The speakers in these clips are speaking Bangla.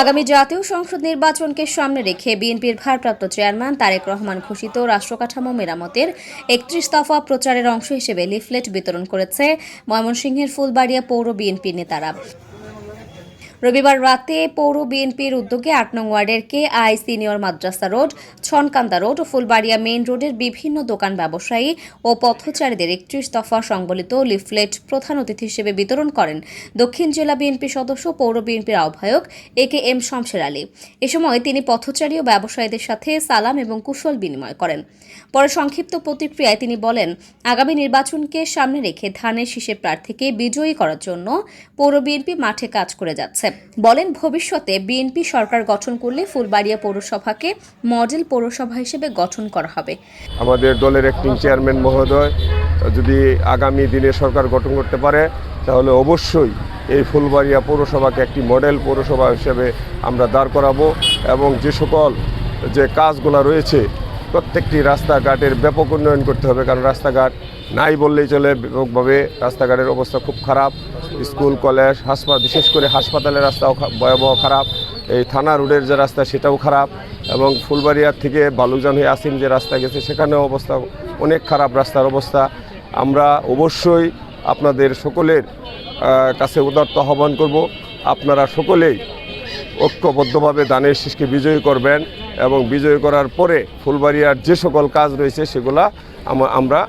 আগামী জাতীয় সংসদ নির্বাচনকে সামনে রেখে বিএনপির ভারপ্রাপ্ত চেয়ারম্যান তারেক রহমান ঘোষিত রাষ্ট্রকাঠামো মেরামতের একত্রিশ দফা প্রচারের অংশ হিসেবে লিফলেট বিতরণ করেছে ময়মনসিংহের ফুলবাড়িয়া পৌর বিএনপির নেতারা। রবিবার রাতে পৌর বিএনপির উদ্যোগে আট নং ওয়ার্ডের K I senior Madrasa road, Chhonkanda road O Phulbaria main রোডের বিভিন্ন দোকান ব্যবসায়ী ও পথচারীদের একত্রিশ দফা সংবলিত লিফলেট প্রধান অতিথি হিসেবে বিতরণ করেন দক্ষিণ জেলা বিএনপি সদস্য পৌর বিএনপির আহ্বায়ক এ কে এম শমশের আলী। এ সময় তিনি পথচারী ও ব্যবসায়ীদের সাথে সালাম এবং কুশল বিনিময় করেন। পরে সংক্ষিপ্ত প্রতিক্রিয়ায় তিনি বলেন, আগামী নির্বাচনকে সামনে রেখে ধানের শীষের প্রার্থীকে বিজয়ী করার জন্য পৌর বিএনপি মাঠে কাজ করে যাচ্ছে। বলেন ভবিষ্যতে বিএনপি সরকার গঠন করলে ফুলবাড়িয়া পৌরসভাকে মডেল পৌরসভা হিসেবে গঠন করা হবে। আমাদের দলের অ্যাক্টিং চেয়ারম্যান মহোদয়, যদি আগামী দিনে সরকার গঠন করতে পারে, তাহলে অবশ্যই এই ফুলবাড়িয়া পৌরসভাকে একটি মডেল পৌরসভা হিসেবে আমরা দাঁড় করাবো এবং যে সকল যে কাজগুলো রয়েছে প্রত্যেকটি রাস্তাঘাটের ব্যাপক উন্নয়ন করতে হবে, কারণ রাস্তাঘাট নাই বললেই চলে। ব্যাপকভাবে রাস্তাঘাটের অবস্থা খুব খারাপ। স্কুল, কলেজ হাসপাতাল বিশেষ করে হাসপাতালের রাস্তাও ভয়াবহ খারাপ। এই থানা রোডের যে রাস্তা, সেটাও খারাপ। এবং ফুলবাড়িয়ার থেকে বালুজান হয়ে আসিম যে রাস্তা গেছে, সেখানেও অবস্থা অনেক খারাপ রাস্তার অবস্থা। আমরা অবশ্যই আপনাদের সকলের কাছে উদার্ত আহ্বান করব। আপনারা সকলেই ঐক্যবদ্ধভাবে দানের শীষকে বিজয়ী করবেন এবং বিজয়ী করার পরে ফুলবাড়িয়ার যে সকল কাজ রয়েছে সেগুলা আমরা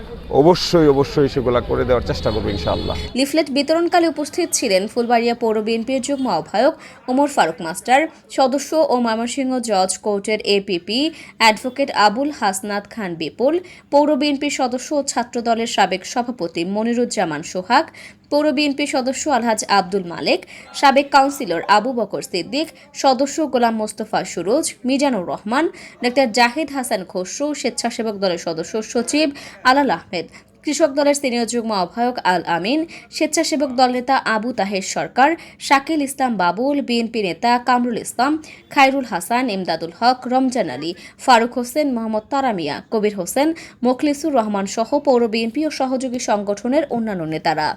অবশ্যই অবশ্যই সেগুলা করে দেওয়ার চেষ্টা করব ইনশাআল্লাহ। লিফলেট বিতরণকালে উপস্থিত ছিলেন ফুলবাড়িয়া পৌর বিএনপির যুগ্ম আহ্বায়ক ওমর ফারুক মাস্টার, সদস্য ও ময়মনসিংহ জজ কোর্টের এপিপি অ্যাডভোকেট আবুল হাসনাত খান বিপুল, পৌর বিএনপির সদস্য ও ছাত্রদলের সাবেক সভাপতি মনিরুজ্জামান সোহাগ, পৌর বিএনপি সদস্য আলহাজ আব্দুল মালেক, সাবেক কাউন্সিলর আবু বকর সিদ্দিক সদস্য গোলাম মোস্তফা সুরজ, মিজানুর রহমান, ডাক্তার জাহিদ হাসান খসরু, স্বেচ্ছাসেবক দলের সদস্য সচিব আলাল আহমেদ, কৃষক দলের সিনিয়র যুগ্ম আহ্বায়ক আল আমিন, স্বেচ্ছাসেবক দল নেতা আবু তাহের সরকার, শাকিল ইসলাম বাবুল, বিএনপি নেতা কামরুল ইসলাম, খায়রুল হাসান, ইমদাদুল হক, রমজান আলী, ফারুক হোসেন, মোহাম্মদ তারামিয়া কবির হোসেন, মোখলিসুর রহমান সহ পৌর বিএনপি ও সহযোগী সংগঠনের অন্যান্য নেতারা।